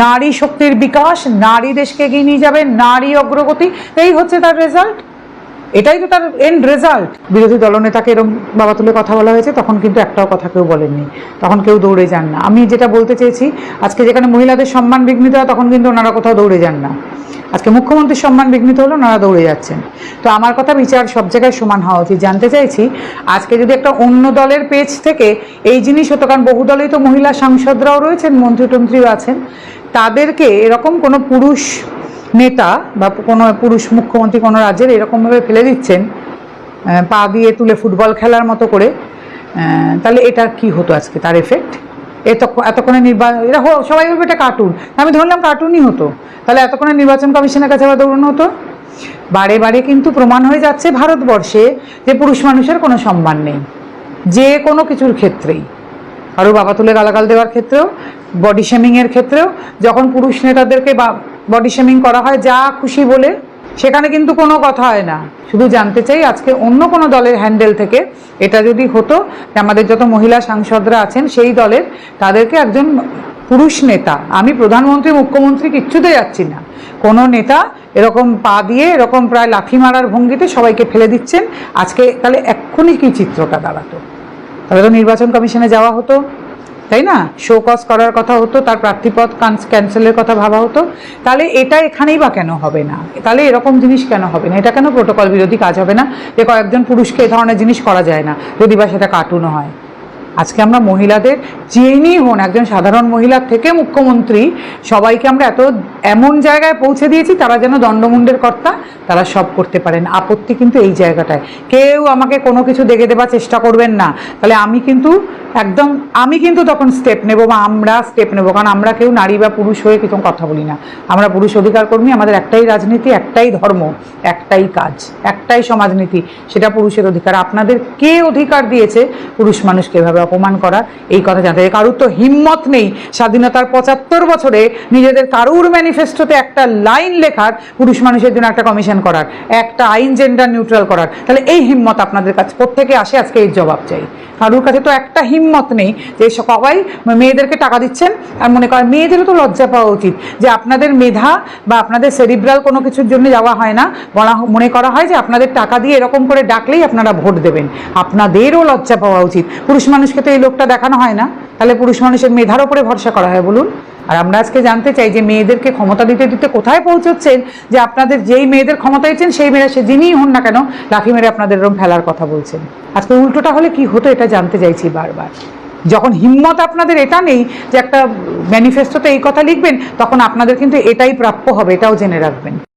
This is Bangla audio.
নারী শক্তির বিকাশ, নারী দেশকে এগিয়ে নিয়ে যাবে, নারী অগ্রগতি, এই হচ্ছে তার রেজাল্ট এটাই তো তার এন্ড রেজাল্ট বিরোধী দলনেতাকে এরকম বাবা তুলে কথা বলা হয়েছে, তখন কিন্তু একটাও কথা কেউ বলেননি। তখন কেউ দৌড়ে যান না। আমি যেটা বলতে চেয়েছি, আজকে যেখানে মহিলাদের সম্মান বিঘ্নিত হয়, তখন কিন্তু ওনারা কোথাও দৌড়ে যান না। আজকে মুখ্যমন্ত্রীর সম্মান বিঘ্নিত হলো, ওনারা দৌড়ে যাচ্ছেন। তো আমার কথা বিচার সব জায়গায় সমান হওয়া উচিত। জানতে চাইছি, আজকে যদি একটা অন্য দলের পেজ থেকে এই জিনিস হতো, কারণ বহু দলেই তো মহিলা সাংসদরাও রয়েছেন মন্ত্রী টন্ত্রীও আছেন। তাদেরকে এরকম কোনো পুরুষ নেতা বা কোনো পুরুষ মুখ্যমন্ত্রী কোনো রাজ্যের এরকমভাবে ফেলে দিচ্ছেন পা দিয়ে তুলে ফুটবল খেলার মতো করে তাহলে এটা কি হতো আজকে তার এফেক্ট এত এতক্ষণে নির্বাচন হো- সবাই বলবে এটা কার্টুন আমি ধরলাম কার্টুনই হতো, তাহলে এতক্ষণে নির্বাচন কমিশনের কাছে আবার দৌড়ানো হতো? বারে বারে কিন্তু প্রমাণ হয়ে যাচ্ছে ভারতবর্ষে যে পুরুষ মানুষের কোনো সম্মান নেই, যে কোনো কিছুর ক্ষেত্রেই। আরও বাবা তুলে গালাগাল দেওয়ার ক্ষেত্রেও বডি শেমিংয়ের ক্ষেত্রেও যখন পুরুষ নেতাদেরকে বডি শেমিং করা হয় যা খুশি বলে, সেখানে কিন্তু কোনো কথা হয় না। শুধু জানতে চাই আজকে অন্য কোনো দলের হ্যান্ডেল থেকে এটা যদি হতো আমাদের যত মহিলা সাংসদরা আছেন, সেই দলের তাদেরকে একজন পুরুষ নেতা, আমি প্রধানমন্ত্রী, মুখ্যমন্ত্রী কিচ্ছুতে যাচ্ছি না। কোনো নেতা এরকম পা দিয়ে, এরকম প্রায় লাথি মারার ভঙ্গিতে সবাইকে ফেলে দিচ্ছেন। আজকে তাহলে এক্ষুনি কি চিত্রটা দাঁড়াতো? তাহলে তো নির্বাচন কমিশনে যাওয়া হতো। তাই না? শো কজ করার কথা হতো, তার প্রার্থীপদ ক্যান্সেলের কথা ভাবা হতো। তাহলে এটা এখানেই বা কেন হবে না? তাহলে এরকম জিনিস কেন হবে না? এটা কেন প্রোটোকল বিরোধী কাজ হবে না? যে কয়েকজন পুরুষকে এ ধরনের জিনিস করা যায় না, যদি বা সেটা কার্টুনও হয়। আজকে আমরা মহিলাদের যিনি হন, একজন সাধারণ মহিলার থেকে মুখ্যমন্ত্রী, সবাইকে আমরা এত এমন জায়গায় পৌঁছে দিয়েছি, তারা যেন দণ্ডমুণ্ডের কর্তা, তারা সব করতে পারেন। আপত্তি কিন্তু এই জায়গাটায়। কেউ আমাকে কোনো কিছু দেখে দেবার চেষ্টা করবেন না। তাহলে আমি কিন্তু একদম, আমি কিন্তু তখন স্টেপ নেব বা আমরা স্টেপ নেব, কারণ আমরা কেউ নারী বা পুরুষ হয়ে কিছু কথা বলি না। আমরা পুরুষ অধিকার কর্মী, আমাদের একটাই রাজনীতি, একটাই ধর্ম, একটাই কাজ, একটাই সমাজনীতি, সেটা পুরুষের অধিকার। আপনাদের কে অধিকার দিয়েছে পুরুষ মানুষকে এভাবে অপমান করার এই কথা জানতে। কারুর তো হিম্মত নেই স্বাধীনতার পঁচাত্তর বছরে নিজেদের কারুর ম্যানিফেস্টোতে একটা লাইন লেখার পুরুষ মানুষের জন্য একটা কমিশন করার, একটা আইন জেন্ডার নিউট্রাল করার। তাহলে এই হিম্মত আপনাদের কাছে কোথেকে আসে? আজকে এর জবাব চাই। কারুর কাছে তো একটা হিম্মত নেই যে সবাই মেয়েদেরকে টাকা দিচ্ছেন। আর মনে করেন মেয়েদেরও তো লজ্জা পাওয়া উচিত যে আপনাদের মেধা বা আপনাদের সেরিব্রাল কোনো কিছুর জন্য যাওয়া হয় না। বলা মনে করা হয় যে আপনাদের টাকা দিয়ে এরকম করে ডাকলেই আপনারা ভোট দেবেন। আপনাদেরও লজ্জা পাওয়া উচিত। পুরুষ মানুষকে তো এই লোকটা দেখানো হয় না। তাহলে পুরুষ মানুষের মেধার ওপরে ভরসা করা হয়, বলুন। আর আমরা আজকে জানতে চাই যে মেয়েদেরকে ক্ষমতা দিতে দিতে কোথায় পৌঁছচ্ছেন, যে আপনাদের যেই মেয়েদের ক্ষমতা দিচ্ছেন, সেই মেয়েরা সে যিনিই হন না কেন লাঠি মেরে আপনাদের এরম ফেলার কথা বলছেন। আজকে উল্টোটা হলে কি হতো এটা জানতে চাইছি বারবার। যখন হিম্মত আপনাদের এটা নেই যে একটা ম্যানিফেস্টোতে এই কথা লিখবেন, তখন আপনাদের কিন্তু এটাই প্রাপ্য হবে, এটাও জেনে রাখবেন।